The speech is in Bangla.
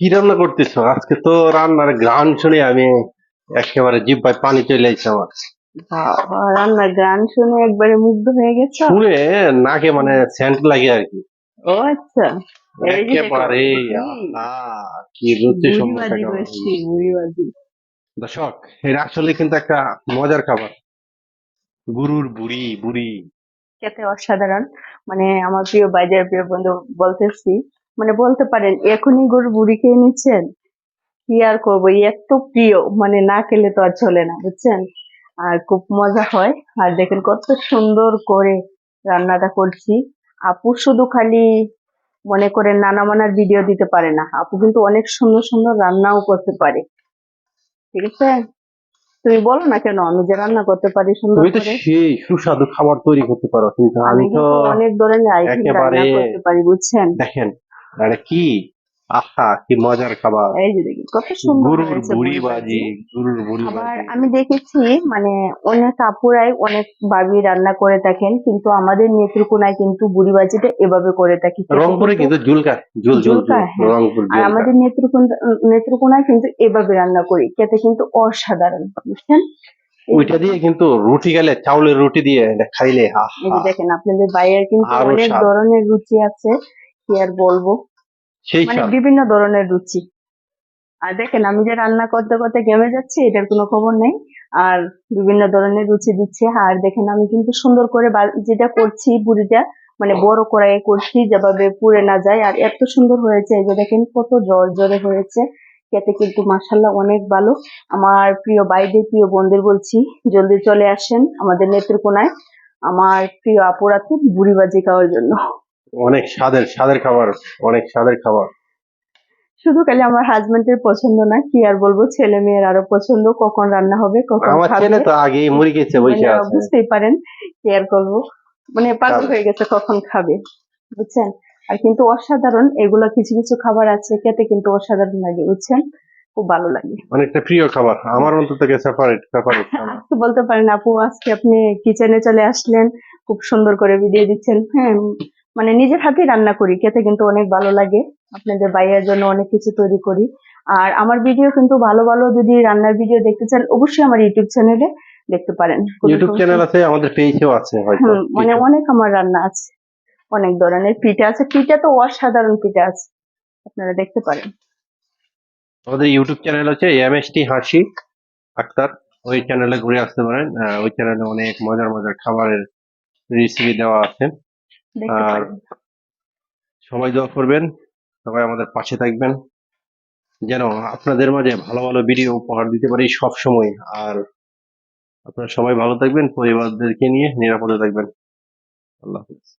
কি রান্না করতেছো? আজকে তো রান্নার গান শুনে আমি একেবারে জিব্বায় পানি চলে আসছে আমার বাবা রান্নার গান শুনে একবারে মুগ্ধ হয়ে গেছো? শুনে নাকে মানে সেন্ট লাগে আর কি। ও আচ্ছা। একেবারে কি রুচি দর্শক এটা আসলে কিন্তু একটা মজার খাবার। গুরুর বুড়ি বুড়ি। খেতে অসাধারণ। মানে আমার প্রিয় বাইদের প্রিয় বন্ধু বলতেছি মানে বলতে পারেন এখনই গরু বুড়ি খেয়ে নিচ্ছেন কি আর করব? এত প্রিয় মানে না খেলে তো আর চলে না বুঝছেন? আর খুব মজা হয়। আর দেখেন কত সুন্দর করে রান্নাটা করছি। আপু শুধু খালি মনে করেন নানা মানার ভিডিও দিতে পারে না। আপু কিন্তু অনেক সুন্দর সুন্দর রান্নাও করতে পারে। ঠিক আছে? তুমি বলো না কেন আমি যে রান্না করতে পারি সুন্দর করে? সেই সুস্বাদু খাবার তৈরি করতে পারো কিন্তু আমি তো কিন্তু অনেক ধরনের আইটেম রান্না করতে পারি বুঝছেন? দেখেন এটা কি আহা কি মজার খাবার। এই যে দেখি কত সুন্দর গুরুর বুড়ি বুড়ি বাজি গুরুর বুড়ি আবার আমি দেখেছি মানে অনেক আপুরাই অনেক ভাবি রান্না করে থাকেন কিন্তু আমাদের নেত্রকোনায় কিন্তু বুড়ি বাজিটা এভাবে করে থাকি রংপুরে কিন্তু- কিন্তু জুলকা জুল জুল জুলকা, জুল, হ্যাঁ। রংপুর আর আমাদের নেত্রকোনা নেত্রকোনায় কিন্তু এভাবে রান্না করি খেতে কিন্তু অসাধারণ বুঝছেন? ওইটা দিয়ে কিন্তু রুটি গেলে চাউলের রুটি দিয়ে এটা খাইলে দেখেন আপনাদের বাইরের কিন্তু অনেক ধরনের রুচি আছে কি আর বলব? সেই মানে বিভিন্ন ধরনের রুচি। আর দেখেন আমি যে রান্না করতে করতে গেমে যাচ্ছি এটার কোনো খবর নেই। আর বিভিন্ন ধরনের রুচি দিচ্ছে। আর দেখেন আমি কিন্তু সুন্দর করে যেটা করছি বুড়িটা মানে বড় কড়াইয়ে করছি যেভাবে পুড়ে না যায়। আর এত সুন্দর হয়েছে এই যে দেখেন কত জ্বর জ্বরে হয়েছে। খেতে কিন্তু মাসাল্লাহ অনেক ভালো। আমার প্রিয় বাইদের প্রিয় বোনদের বলছি জলদি চলে আসেন আমাদের নেত্রকোনায়। আমার প্রিয় আপুরাতে বুড়ি বাজি খাওয়ার জন্য। অনেক স্বাদের স্বাদের খাবার অনেক স্বাদের খাবার। শুধু খালি আমার হাজবেন্ডের পছন্দ না কি আর বলব ছেলে মেয়ের আরও পছন্দ কখন রান্না হবে কখন আমার ছেলে তো আগে মুড়ি খেয়েছে বসে মানে আছে। বুঝতেই পারেন কি আর করব। মানে পাগল হয়ে গেছে কখন খাবে বুঝছেন? আর কিন্তু অসাধারণ এগুলো কিছু কিছু খাবার আছে খেতে কিন্তু অসাধারণ লাগে বুঝছেন? খুব ভালো লাগে। অনেকটা প্রিয় খাবার আমার অন্তত থেকে সেপারেট সেপারেট আজকে বলতে পারেন আপু আজকে আপনি কিচেনে চলে আসলেন খুব সুন্দর করে ভিডিও দিচ্ছেন হ্যাঁ মানে নিজের হাতেই রান্না করি খেতে কিন্তু অনেক ভালো লাগে আপনাদের বাইরের জন্য অনেক কিছু তৈরি করি। আর আমার ভিডিও কিন্তু ভালো ভালো যদি রান্নার ভিডিও দেখতে চান অবশ্যই আমার ইউটিউব চ্যানেলে দেখতে পারেন। ইউটিউব চ্যানেল আছে আমাদের পেজেও আছে হয়তো। মানে অনেক আমার রান্না আছে অনেক ধরনের পিঠা আছে। পিঠা তো অসাধারণ পিঠা আছে আপনারা দেখতে পারেন। আমাদের ইউটিউব চ্যানেল হচ্ছে এমএসটি হাসি আক্তার। ওই চ্যানেলে ঘুরে আসতে পারেন। ওই চ্যানেলে অনেক মজার মজার খাবারের রেসিপি দেওয়া আছে। আর সময় সবাই দোয়া করবেন সবাই আমাদের পাশে থাকবেন। যেন আপনাদের মাঝে ভালো ভালো ভিডিও উপহার দিতে পারি সব সময়। আর আপনারা সবাই ভালো থাকবেন পরিবারদেরকে নিয়ে নিরাপদে থাকবেন। আল্লাহ হাফিজ।